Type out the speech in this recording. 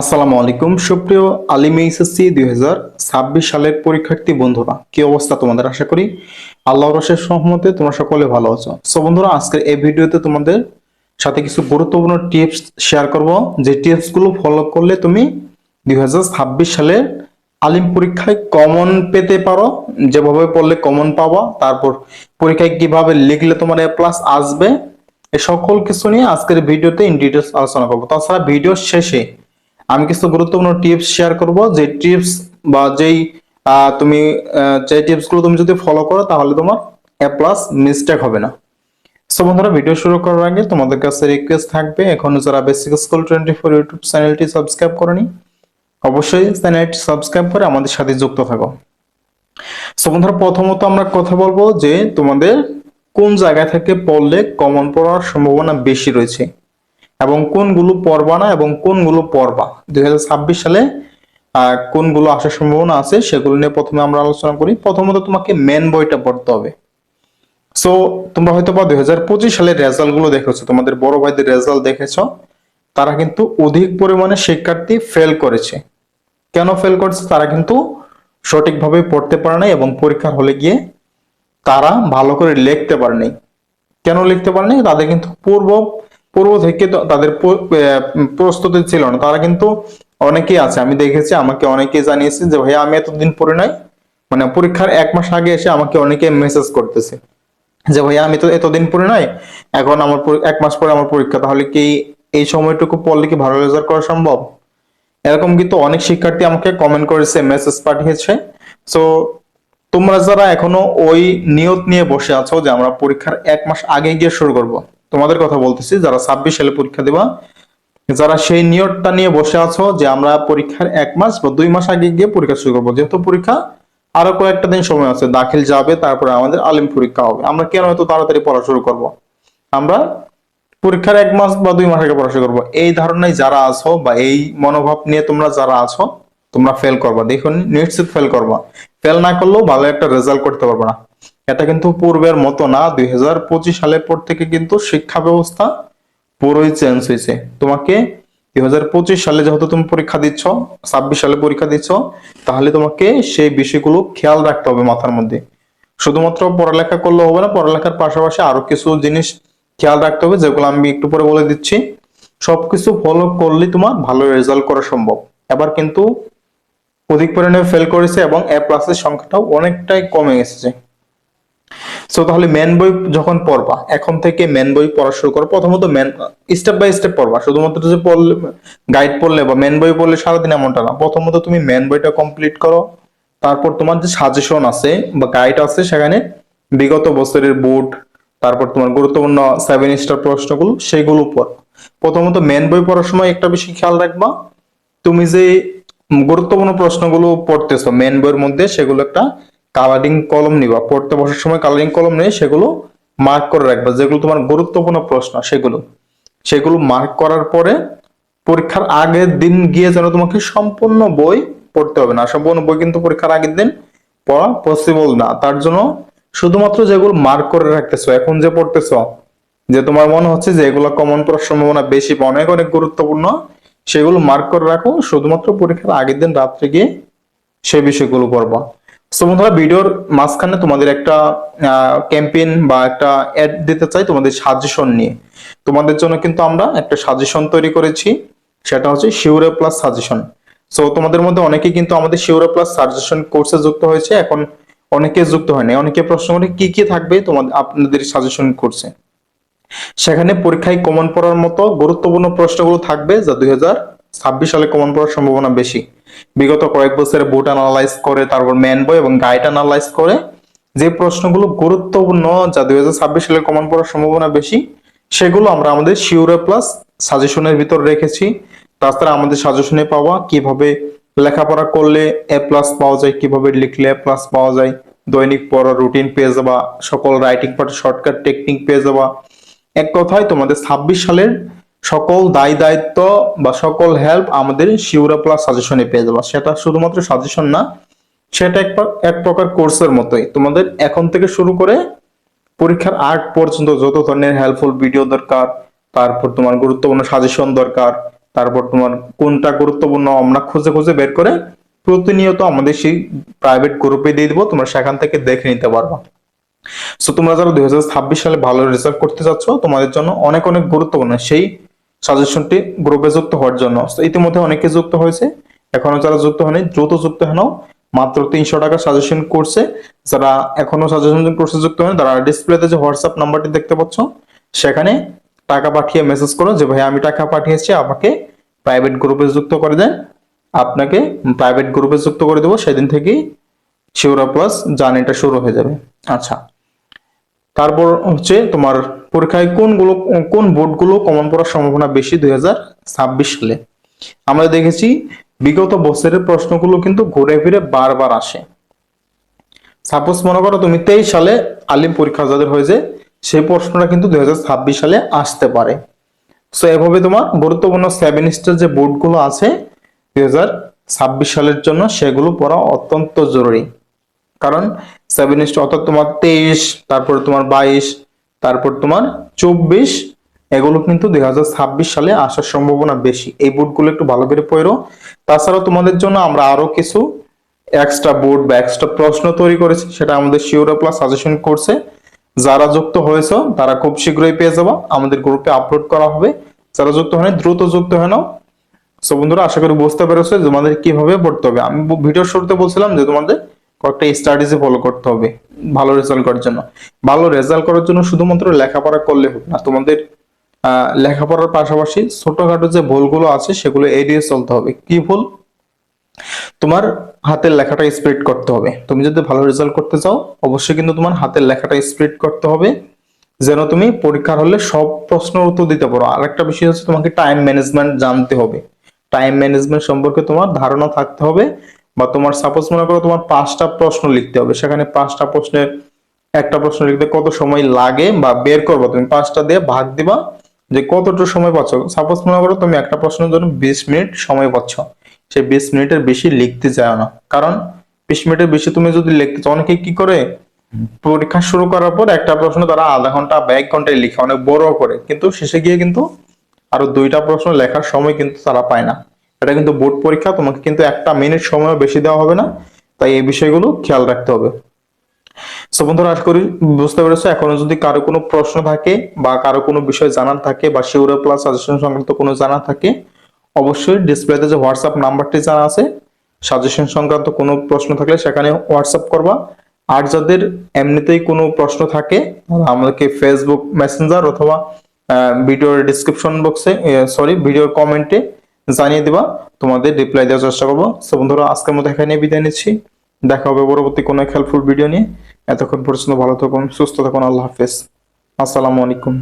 আসসালামু আলাইকুম। সুপ্রিয় আলিম এইচএসসি দুই হাজার ছাব্বিশ সালের পরীক্ষার্থী বন্ধুরা, কি অবস্থা তোমাদের আশা করি? আল্লাহ রসের সহমতে তোমরা সকলে ভালো আছো। সো বন্ধুরা, আজকের এই ভিডিওতে তোমাদের সাথে কিছু গুরুত্বপূর্ণ টিপস শেয়ার করব। যে টিপসগুলো ফলো করলে তুমি দুই হাজার ছাব্বিশ সালে আলিম পরীক্ষায় কমন পেতে পারো। যেভাবে পড়লে কমন পাবা, তারপর পরীক্ষায় কীভাবে লিখলে তোমার এ প্লাস আসবে, এ সকল কিছু নিয়ে আজকের ভিডিওতে ইন ডিটেলস আলোচনা করব। তাছাড়া ভিডিও শেষে আমি কিছু গুরুত্বপূর্ণ টিপস শেয়ার করব। যে টিপস বা যেই তুমি যে টিপসগুলো তুমি যদি ফলো করো, তাহলে তোমার এ প্লাস মিস্টেক হবে না। সো বন্ধুরা ভিডিও শুরু করার আগে তোমাদের কাছে রিকোয়েস্ট থাকবে, এখনও যারা basic school twenty four YouTube চ্যানেলটি সাবস্ক্রাইব করনি, অবশ্যই চ্যানেলটি সাবস্ক্রাইব করে আমাদের সাথে যুক্ত থাকো। সো বন্ধুরা, প্রথমত আমরা কথা বলব যে তোমাদের কোন জায়গা থেকে পড়লে কমন পড়ার সম্ভাবনা বেশি রয়েছে। এবং কোনগুলো পড়বা না এবং কোনগুলো পড়বা। দু হাজার ছাব্বিশ সালে কোনগুলো আসার সম্ভাবনা আছে সেগুলো নিয়ে প্রথমে আমরা আলোচনা করি। প্রথমত তোমাকে মেন বইটা পড়তে হবে। সো তোমরা হয়তো বা দুই হাজার পঁচিশ সালের রেজাল্টগুলো দেখেছ, তোমাদের বড় ভাইদের রেজাল্ট দেখেছ। তারা কিন্তু অধিক পরিমাণে শিক্ষার্থী ফেল করেছে। কেন ফেল করেছে তারা কিন্তু সঠিকভাবে পড়তে পারে নাই এবং পরীক্ষার হলে গিয়ে তারা ভালো করে লিখতে পারেনি। কেন লিখতে পারেনি? তাদের কিন্তু পূর্ব পূর্ব থেকে তাদের প্রস্তুতি ছিল না। তারা কিন্তু অনেকেই আছে। আমি দেখেছি, আমাকে অনেকেই জানিয়েছে যে, ভাইয়া, আমি এতদিন পড়ে নাই। মানে পরীক্ষার এক মাস আগে এসে আমাকে অনেকে মেসেজ করতেছে যে, ভাইয়া, আমি তো এতদিন পড়ে নাই, এখন আমার এক মাস পরে আমার পরীক্ষা, তাহলে কি এই সময়টুকু পড়লে কি ভালো রেজাল্ট করা সম্ভব? এরকম কিন্তু অনেক শিক্ষার্থী আমাকে কমেন্ট করেছে মেসেজ পাঠিয়েছে। সো তোমরা যারা এখনও ওই নিয়ত নিয়ে বসে আছো যে, আমরা পরীক্ষার এক মাস আগে গিয়ে শুরু করব তোমাদের কথা বলতেছি, যারা ছাব্বিশ সালে পরীক্ষা দেবা, যারা সেই নিয়তটা নিয়ে বসে আছো যে আমরা পরীক্ষার এক মাস বা দুই মাস আগে গিয়ে পরীক্ষা শুরু করব। যেহেতু পরীক্ষা আরও কয়েকটা দিন সময় আছে, দাখিল যাবে, তারপরে আমাদের আলিম পরীক্ষা হবে। আমরা কেন এত তাড়াতাড়ি পড়া শুরু করব? আমরা পরীক্ষার এক মাস বা দুই মাস আগে পড়াশোনা করব। এই ধারণায় যারা আছো বা এই মনোভাব নিয়ে তোমরা যারা আছো, তোমরা ফেল করবা। দেখুন, নিশ্চিত ফেল করবা। ফেল না করলেও ভালো একটা রেজাল্ট করতে পারবে না। এটা কিন্তু পূর্বের মতো না। দুই হাজার পঁচিশ সালের পর থেকে কিন্তু শিক্ষা ব্যবস্থা পুরোই চেঞ্জ হয়েছে। তোমাকে দুই হাজার পঁচিশ সালে যেহেতু তুমি পরীক্ষা দিচ্ছ, ছাব্বিশ সালে পরীক্ষা দিচ্ছ, তাহলে তোমাকে সেই বিষয়গুলো খেয়াল রাখতে হবে মাথার মধ্যে। শুধুমাত্র পড়ালেখা করলে হবে না, পড়ালেখার পাশাপাশি আরও কিছু জিনিস খেয়াল রাখতে হবে, যেগুলো আমি একটু পরে বলে দিচ্ছি। সবকিছু ফলো করলে তোমার ভালো রেজাল্ট করা সম্ভব। এবার কিন্তু অধিক পরিমাণে ফেল করেছে এবং এ প্লাসের সংখ্যাটাও অনেকটাই কমে এসেছে। সো তাহলে ম্যান বই যখন পড়বা, এখন থেকে ম্যান বই পড়া শুরু করো। প্রথমত ম্যান স্টেপ বাই স্টেপ পড়বা। শুধুমাত্র যে পড়লে গাইড পড়লে বা ম্যান বই পড়লে সারাদিন এমনটা না। প্রথমত তুমি ম্যান বইটা কমপ্লিট করো। তারপর তোমার যে সাজেশন আছে বা গাইড আছে, সেখানে বিগত বছরের বোর্ড তারপর তোমার গুরুত্বপূর্ণ সেভেন স্টার প্রশ্নগুলো, সেগুলো পড়ো। প্রথমত ম্যান বই পড়ার সময় একটা বেশি খেয়াল রাখবা। তুমি যে গুরুত্বপূর্ণ প্রশ্নগুলো পড়তেছো মেন বইয়ের মধ্যে, সেগুলো একটা কালারিং কলম নিবা, পড়তে বসার সময় কালারিং কলম নিয়ে সেগুলো মার্ক করে রাখবা, যেগুলো তোমার গুরুত্বপূর্ণ প্রশ্ন, সেগুলো। সেগুলো মার্ক করার পরে পরীক্ষার আগের দিন গিয়ে যেন তোমাকে সম্পূর্ণ বই পড়তে হবে না। সম্পূর্ণ বই কিন্তু পরীক্ষার আগের দিন পড়া পসিবল না। তার জন্য শুধুমাত্র যেগুলো মার্ক করে রাখতেছো, এখন যে পড়তেছ, যে তোমার মনে হচ্ছে যে এগুলো কমন পড়ার সম্ভাবনা বেশি বা অনেক অনেক গুরুত্বপূর্ণ, সেগুলো মার্ক করে রাখো। শুধুমাত্র পরীক্ষার আগের দিন রাত্রে গিয়ে সে বিষয়গুলো পড়বা। সো বন্ধুরা, ভিডিওর মাঝখানে তোমাদের একটা ক্যাম্পেইন বা একটা অ্যাড দিতে চাই তোমাদের সাজেশন নিয়ে। তোমাদের জন্য কিন্তু আমরা একটা সাজেশন তৈরি করেছি, সেটা হচ্ছে শিউরে প্লাস সাজেশন সো তোমাদের মধ্যে অনেকেই কিন্তু আমাদের শিউরে প্লাস সাজেশন কোর্সে যুক্ত হয়েছে, এখন অনেকে যুক্ত হয়নি। অনেকে প্রশ্ন করে কি কি থাকবে তোমাদের, আপনাদের সাজেশন কোর্সে সেখানে পরীক্ষায় কমন পড়ার মতো গুরুত্বপূর্ণ প্রশ্নগুলো থাকবে, যা দুই সালে কমন পড়ার সম্ভাবনা বেশি। বিগত কয়েক বছরের বোর্ড অ্যানালাইজ করে, তারপর ম্যান বই এবং গাইড অ্যানালাইজ করে, যে প্রশ্নগুলো গুরুত্বপূর্ণ যা দুই হাজার ছাব্বিশ সালে কমন পড়ার সম্ভাবনা বেশি, সেগুলো আমরা আমাদের শিউরে প্লাস সাজেশনের ভিতর রেখেছি। তাছাড়া আমাদের সাজেশনে পাওয়া কীভাবে লেখাপড়া করলে এ প্লাস পাওয়া যায়, কীভাবে লিখলে এ প্লাস পাওয়া যায়, দৈনিক পড়া রুটিন পেয়ে যাওয়া, সকল রাইটিং পার্ট শর্টকাট টেকনিক পেয়ে যাওয়া। এক কথায় তোমাদের ছাব্বিশ সালের সকল দায় দায়িত্ব বা সকল হেল্প আমাদের শিউরা প্লাস সাজেশনে পেয়ে যাবা। সেটা শুধুমাত্র সাজেশন না, সেটা এক এক প্রকার কোর্সের মতোই। তোমাদের এখন থেকে শুরু করে পরীক্ষার আগ পর্যন্ত যত ধরনের হেল্পফুল ভিডিও দরকার, তারপর তোমার গুরুত্বপূর্ণ সাজেশন দরকার, তারপর তোমার কোনটা গুরুত্বপূর্ণ আমরা খুঁজে খুঁজে বের করে প্রতিনিয়ত আমাদের সেই প্রাইভেট গ্রুপে দিয়ে দিব, তোমরা সেখান থেকে দেখে নিতে পারবা। তোমরা যারা দুই হাজার ছাব্বিশ সালে ভালো রেজাল্ট করতে চাচ্ছ, তোমাদের জন্য অনেক অনেক গুরুত্বপূর্ণ। সেই সাজেশনটি গ্রুপে যুক্ত হওয়ার জন্য। ইতিমধ্যে অনেকে যুক্ত হয়েছে। এখনও যারা যুক্ত হয়নি, দ্রুত যুক্ত হন মাত্র তিনশো টাকা সাজেশন করছে যারা এখনও সাজেশন কোর্সে যুক্ত হয়নি, তারা ডিসপ্লেতে যে হোয়াটসঅ্যাপ নাম্বারটি দেখতে পাচ্ছ, সেখানে টাকা পাঠিয়ে মেসেজ করো যে, ভাই, আমি টাকা পাঠিয়েছি, আমাকে প্রাইভেট গ্রুপে যুক্ত করে দেন। আপনাকে প্রাইভেট গ্রুপে যুক্ত করে দেবো। সেদিন থেকেই শিওরা প্লাস জার্নিটা শুরু হয়ে যাবে। আচ্ছা। তারপর হচ্ছে তোমার পরীক্ষায় কোনগুলো, কোন বোর্ডগুলো কমন পড়ার সম্ভাবনা বেশি দুই হাজার ছাব্বিশ সালে? আমরা দেখেছি, বিগত বছরের প্রশ্নগুলো কিন্তু ঘুরে ফিরে বারবার আসে। সাপোজ মনে করো তুমি তেইশ সালে আলিম পরীক্ষা যাদের হয়েছে, সেই প্রশ্নটা কিন্তু দুই সালে আসতে পারে। সো এভাবে তোমার গুরুত্বপূর্ণ সেভেন স্টার যে বোর্ডগুলো আছে, দুই হাজার ছাব্বিশ সালের জন্য সেগুলো পড়া অত্যন্ত জরুরি। কারণ সেভেন স্টার অর্থাৎ তোমার তেইশ, তারপরে তোমার বাইশ তারপর তোমার চব্বিশ, এগুলো কিন্তু দু হাজার ছাব্বিশ সালে আসার সম্ভাবনা বেশি। এই বোর্ডগুলো একটু ভালো করে পড়ো। তাছাড়াও তোমাদের জন্য আমরা আরও কিছু এক্সট্রা বোর্ড বা এক্সট্রা প্রশ্ন তৈরি করেছি, সেটা আমাদের শিওরা প্লাস সাজেশন করছে যারা যুক্ত হয়েছে, তারা খুব শীঘ্রই পেয়ে যাব। আমাদের গ্রুপে আপলোড করা হবে। যারা যুক্ত হয়নি, দ্রুত যুক্ত হয়ে নাও। সো বন্ধুরা, আশা করি বুঝতে পেরেছ তোমাদের কীভাবে পড়তে হবে। আমি ভিডিওর শুরুতে বলছিলাম যে তোমাদের কয়েকটা স্ট্র্যাটেজি ফলো করতে হবে, ভালো রেজাল্ট করার জন্য। ভালো রেজাল্ট করার জন্য শুধুমাত্র লেখাপড়া করলে হবে না, তোমাদের লেখাপড়ার পাশাপাশি ছোটখাটো যে ভুলগুলো আছে সেগুলো এড়িয়ে চলতে হবে। কি ভুল? তোমার হাতের লেখাটা স্প্রেড করতে হবে। তুমি যদি ভালো রেজাল্ট করতে চাও, অবশ্যই কিন্তু তোমার হাতের লেখাটা স্প্রেড করতে হবে, যেন তুমি পরীক্ষার হলে সব প্রশ্নের উত্তর দিতে পারো। আরেকটা বিষয় হচ্ছে তোমাকে টাইম ম্যানেজমেন্ট জানতে হবে। টাইম ম্যানেজমেন্ট সম্পর্কে তোমার ধারণা থাকতে হবে। বা তোমার সাপোজ মনে করো তোমার পাঁচটা প্রশ্ন লিখতে হবে, সেখানে পাঁচটা প্রশ্নের একটা প্রশ্ন লিখতে কত সময় লাগে বা বের করব? তুমি পাঁচটা দিয়ে ভাগ দিবা যে কতটুকু সময় পাচ্ছ। সাপোজ মনে করো তুমি একটা প্রশ্নের জন্য বিশ মিনিট সময় পাচ্ছ। সেই বিশ মিনিটের বেশি লিখতে চাও না। কারণ বিশ মিনিটের বেশি তুমি যদি লিখতে চাও, অনেকে কি করে? পরীক্ষা শুরু করার পর একটা প্রশ্ন তারা আধা ঘণ্টা বা এক ঘন্টায় লিখে, অনেক বড় করে। কিন্তু শেষে গিয়ে কিন্তু আরও দুইটা প্রশ্ন লেখার সময় কিন্তু তারা পায় না। এটা কিন্তু বোর্ড পরীক্ষা, তোমাকে কিন্তু একটা মিনিট সময় বেশি দেওয়া হবে না। তাই এই বিষয়গুলো খেয়াল রাখতে হবে। সো বন্ধুরা, আশা করি বুঝতে পেরেছ, এখনও যদি কারও কোনো প্রশ্ন থাকে বা কারও কোনো বিষয় জানার থাকে বা শিউরা প্লাস সাজেশন সংক্রান্ত কোনো জানা থাকে, অবশ্যই ডিসপ্লেতে যে হোয়াটসঅ্যাপ নাম্বারটি জানা আছে সাজেশন সংক্রান্ত কোনো প্রশ্ন থাকলে সেখানে হোয়াটসঅ্যাপ করবা। আর যাদের এমনিতেই কোনো প্রশ্ন থাকে আমাদেরকে ফেসবুক মেসেঞ্জার অথবা ভিডিওর ডিসক্রিপশন বক্সে সরি ভিডিওর কমেন্টে জানিয়ে দিবা, তোমাদের রিপ্লাই দেওয়ার চেষ্টা করব। সো বন্ধুরা, আজকের মতো এখানে বিদায় নিচ্ছি। দেখা হবে পরবর্তী কোনো হেল্পফুল ভিডিও নিয়ে। এতক্ষণ পর্যন্ত ভালো থাকুন, সুস্থ থাকুন, আল্লাহ হাফেজ। আসসালামু আলাইকুম।